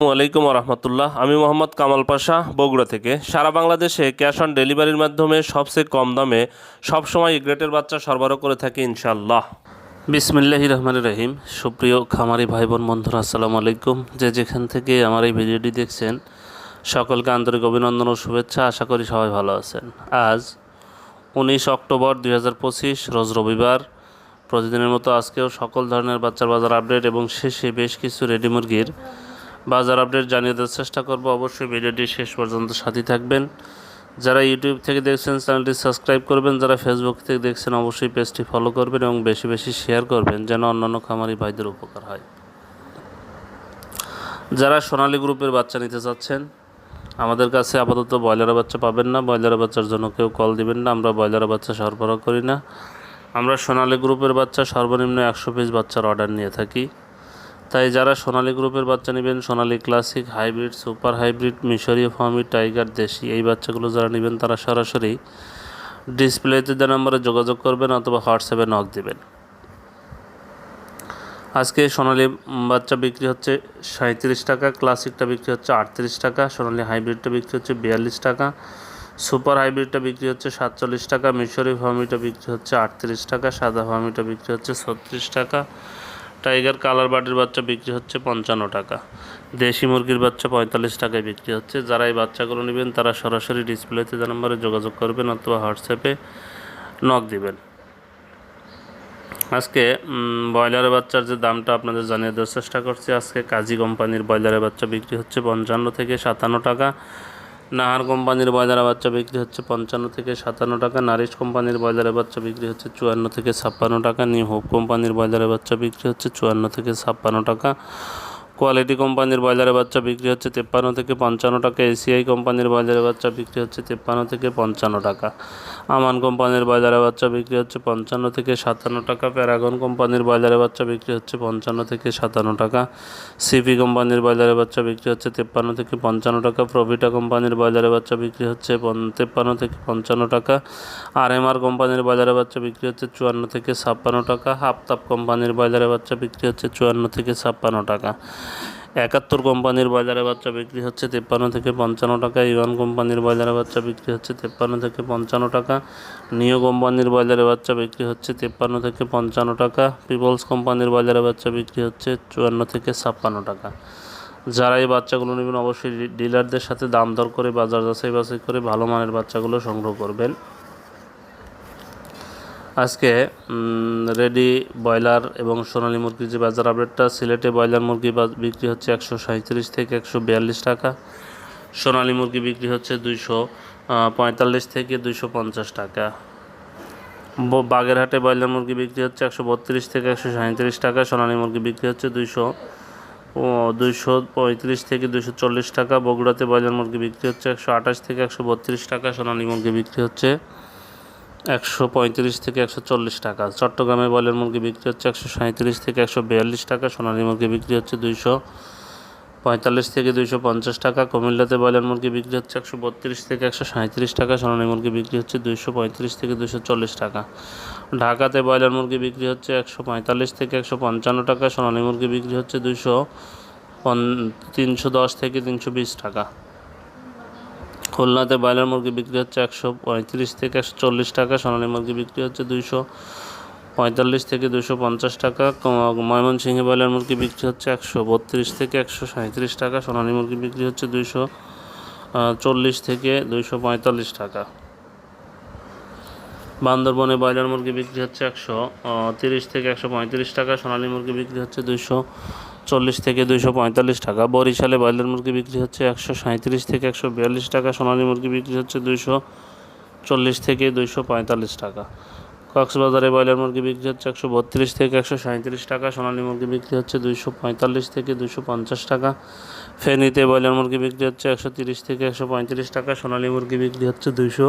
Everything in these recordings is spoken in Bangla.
আলাইকুম রহমতুল্লাহ। আমি মোহাম্মদ কামাল পাশা, বগুড়া থেকে। সারা বাংলাদেশে ক্যাশ অন ডেলিভারির মাধ্যমে সবচেয়ে কম দামে সবসময় গ্রেটের বাচ্চা সরবরাহ করে থাকি ইনশাল্লাহ বিসমিল্লাহি রহমান রহিম। সুপ্রিয় খামারি ভাই বোন বন্ধুরা, আসসালামু আলাইকুম। যে যেখান থেকে আমার এই ভিডিওটি দেখছেন, সকলকে আন্তরিক অভিনন্দন ও শুভেচ্ছা। আশা করি সবাই ভালো আছেন। আজ উনিশ অক্টোবর দুই হাজার পঁচিশ, রোজ রবিবার। প্রতিদিনের মতো আজকেও সকল ধরনের বাচ্চার বাজার আপডেট এবং শেষে বেশ কিছু রেডি মুরগির বাজার আপডেট জানিয়ে দেওয়ার চেষ্টা করব। অবশ্যই ভিডিওটি শেষ পর্যন্ত সাথী থাকবেন। যারা ইউটিউব থেকে দেখছেন, চ্যানেলটি সাবস্ক্রাইব করবেন। যারা ফেসবুক থেকে দেখছেন, অবশ্যই পেজটি ফলো করবেন এবং বেশি বেশি শেয়ার করবেন, যেন অন্যান্য খামারি ভাইদের উপকার হয়। যারা সোনালী গ্রুপের বাচ্চা নিতে চাচ্ছেন, আমাদের কাছে আপাতত ব্রয়লারের বাচ্চা পাবেন না। ব্রয়লারের বাচ্চার জন্য কেউ কল দিবেন না। আমরা ব্রয়লারের বাচ্চা সরবরাহ করি না। আমরা সোনালী গ্রুপের বাচ্চা সর্বনিম্ন একশো পিস বাচ্চার অর্ডার নিয়ে থাকি। তাই যারা সোনালী গ্রুপের বাচ্চা নেবেন, Sonali classic, hybrid, super hybrid, মিশরীয় ফার্মি, টাইগার, দেশি, এই বাচ্চাগুলো যারা নেবেন, তারা সরাসরি ডিসপ্লেতে দেওয়া নম্বরে যোগাযোগ করবেন অথবা হোয়াটসঅ্যাপে নক দেবেন। আজকে সোনালি বাচ্চা বিক্রি হচ্ছে সাঁত্রিশ টাকা, ক্লাসিকটা বিক্রি হচ্ছে আটত্রিশ টাকা, সোনালি হাইব্রিডটা বিক্রি হচ্ছে বিয়াল্লিশ টাকা, সুপার হাইব্রিডটা বিক্রি হচ্ছে সাতচল্লিশ টাকা মিশরি ফার্মিটা বিক্রি হচ্ছে আটত্রিশ টাকা, সাদা ফার্মিটা বিক্রি হচ্ছে ছত্রিশ টাকা টাইগার কালার বাটির বাচ্চা বিক্রি হচ্ছে পঞ্চান্ন টাকা। দেশি মুরগির বাচ্চা পঁয়তাল্লিশ টাকায় বিক্রি হচ্ছে। যারা এই বাচ্চাগুলো নেবেন, তারা সরাসরি ডিসপ্লেতে যে নম্বরে যোগাযোগ করবেন অথবা হোয়াটসঅ্যাপে নক দিবেন। আজকে ব্রয়লারের বাচ্চার যে দামটা আপনাদের জানিয়ে দেওয়ার চেষ্টা করছি, আজকে কাজী কোম্পানির ব্রয়লারের বাচ্চা বিক্রি হচ্ছে পঞ্চান্ন থেকে সাতান্ন টাকা। নাহার কোম্পানির ব্রয়লার বাচ্চা বিক্রি হচ্ছে পঞ্চান্ন থেকে সাতান্ন টাকা, নারিশ কোম্পানির ব্রয়লারের বাচ্চা বিক্রি হচ্ছে চুয়ান্ন থেকে ছাপ্পান্ন টাকা, নিউ হোপ কোম্পানির ব্রয়লারের বাচ্চা বিক্রি হচ্ছে চুয়ান্ন থেকে ছাপ্পান্ন টাকা। কোয়ালিটি কোম্পানির ব্রয়লারের বাচ্চা বিক্রি হচ্ছে তেপ্পান্ন থেকে পঞ্চান্ন টাকা। এসিআই কোম্পানির ব্রয়লারের বাচ্চা বিক্রি হচ্ছে তেপ্পান্ন থেকে পঞ্চান্ন টাকা। আমান কোম্পানির ব্রয়লারের বাচ্চা বিক্রি হচ্ছে পঞ্চান্ন থেকে সাতান্ন টাকা। প্যারাগন কোম্পানির ব্রয়লারের বাচ্চা বিক্রি হচ্ছে পঞ্চান্ন থেকে সাতান্ন টাকা। সিপি কোম্পানির ব্রয়লারের বাচ্চা বিক্রি হচ্ছে তেপ্পান্ন থেকে পঞ্চান্ন টাকা। প্রভিটা কোম্পানির ব্রয়লারের বাচ্চা বিক্রি হচ্ছে তেপ্পান্ন থেকে পঞ্চান্ন টাকা। আর এম আর কোম্পানির ব্রয়লারের বাচ্চা বিক্রি হচ্ছে চুয়ান্ন থেকে ছাপ্পান্ন টাকা। হাফতাপ কোম্পানির ব্রয়লারের বাচ্চা বিক্রি হচ্ছে চুয়ান্ন থেকে ছাপ্পান্ন টাকা। একাত্তর কোম্পানির বাজারে বাচ্চা বিক্রি হচ্ছে তেপ্পান্ন থেকে পঞ্চান্ন টাকা ইওয়ান কোম্পানির বাজারে বাচ্চা বিক্রি হচ্ছে তেপ্পান্ন থেকে পঞ্চান্ন টাকা, নিও কোম্পানির বাজারে বাচ্চা বিক্রি হচ্ছে তেপ্পান্ন থেকে পঞ্চান্ন টাকা, পিপলস কোম্পানির বাজারে বাচ্চা বিক্রি হচ্ছে চুয়ান্ন থেকে ছাপ্পান্ন টাকা। যারা এই বাচ্চাগুলো নেবেন, অবশ্যই ডিলারদের সাথে দাম দর করে, বাজার যাচাই বাছাই করে ভালো মানের বাচ্চাগুলো সংগ্রহ করবেন। আজকে রেডি ব্রয়লার এবং সোনালী মুরগির যে বাজার আপডেটটা, সিলেটে ব্রয়লার মুরগি বিক্রি হচ্ছে একশো সাঁত্রিশ থেকে একশো বিয়াল্লিশ টাকা। সোনালী মুরগি বিক্রি হচ্ছে দুইশো পঁয়তাল্লিশ থেকে দুইশো পঞ্চাশ টাকা। বাগেরহাটে ব্রয়লার মুরগি বিক্রি হচ্ছে একশো বত্রিশ থেকে একশো সাঁত্রিশ টাকা, সোনালী মুরগি বিক্রি হচ্ছে দুইশো দুইশো পঁয়ত্রিশ থেকে দুইশো চল্লিশ টাকা। বগুড়াতে ব্রয়লার মুরগি বিক্রি হচ্ছে একশো আঠাশ থেকে একশো বত্রিশ টাকা, সোনালী মুরগি বিক্রি হচ্ছে একশো পঁয়ত্রিশ থেকে একশো চল্লিশ টাকা। চট্টগ্রামে বয়লার মুরগি বিক্রি হচ্ছে একশো সাঁত্রিশ থেকে একশো বিয়াল্লিশ টাকা, সোনালী মুরগি বিক্রি হচ্ছে দুইশো পঁয়তাল্লিশ থেকে দুইশো পঞ্চাশ টাকা, কুমিল্লাতে বয়লার মুরগি বিক্রি হচ্ছে একশো বত্রিশ থেকে একশো সাঁত্রিশ টাকা, সোনালী মুরগি বিক্রি হচ্ছে দুইশো পঁয়ত্রিশ থেকে দুইশো চল্লিশ টাকা। ঢাকাতে ব্রয়লার মুরগি বিক্রি হচ্ছে একশো পঁয়তাল্লিশ থেকে একশো পঞ্চান্ন টাকা, সোনালী মুরগি বিক্রি হচ্ছে দুইশো তিনশো দশ থেকে তিনশো বিশ টাকা। খুলনাতে ব্রয়লার মুরগি বিক্রি হচ্ছে একশো পঁয়ত্রিশ থেকে একশো চল্লিশ টাকা, সোনালী মুরগি বিক্রি হচ্ছে দুইশো পঁয়তাল্লিশ থেকে দুশো পঞ্চাশ টাকা ময়মনসিংহে ব্রয়লার মুরগি বিক্রি হচ্ছে একশো বত্রিশ থেকে একশো সাঁত্রিশ টাকা, সোনালী মুরগি বিক্রি হচ্ছে দুইশো চল্লিশ থেকে দুইশো পঁয়তাল্লিশ টাকা। বান্দরবনে ব্রয়লার মুরগি বিক্রি হচ্ছে একশো তিরিশ থেকে একশো পঁয়ত্রিশ টাকা, সোনালী মুরগি বিক্রি হচ্ছে দুইশো চল্লিশ থেকে দুইশো পঁয়তাল্লিশ টাকা। বরিশালে ব্রয়লার মুরগি বিক্রি হচ্ছে একশো সাঁত্রিশ থেকে একশো বিয়াল্লিশ টাকা। সোনালী মুরগি বিক্রি হচ্ছে দুইশো চল্লিশ থেকে দুইশো পঁয়তাল্লিশ টাকা। কক্সবাজারে ব্রয়লার মুরগি বিক্রি হচ্ছে একশো বত্রিশ থেকে একশো সাঁত্রিশ টাকা। সোনালী মুরগি বিক্রি হচ্ছে দুইশো পঁয়তাল্লিশ থেকে দুইশো পঞ্চাশ টাকা। ফেনীতে ব্রয়লার মুরগি বিক্রি হচ্ছে একশো তিরিশ থেকে একশো পঁয়ত্রিশ টাকা। সোনালী মুরগি বিক্রি হচ্ছে দুইশো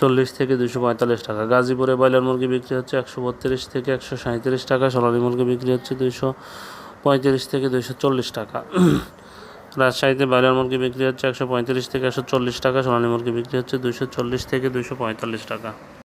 চল্লিশ থেকে দুশো পঁয়তাল্লিশ টাকা। গাজীপুরে ব্রয়লার মুরগি বিক্রি হচ্ছে একশো বত্রিশ থেকে একশো সাঁত্রিশ টাকা। সোনালী মুরগি বিক্রি হচ্ছে দুশো পঁয়ত্রিশ থেকে দুশো চল্লিশ টাকা। রাজশাহীতে ব্রয়লার মুরগি বিক্রি হচ্ছে একশো পঁয়ত্রিশ থেকে একশো চল্লিশ টাকা। সোনালী মুরগি বিক্রি হচ্ছে দুশো চল্লিশ থেকে দুশো পঁয়তাল্লিশ টাকা।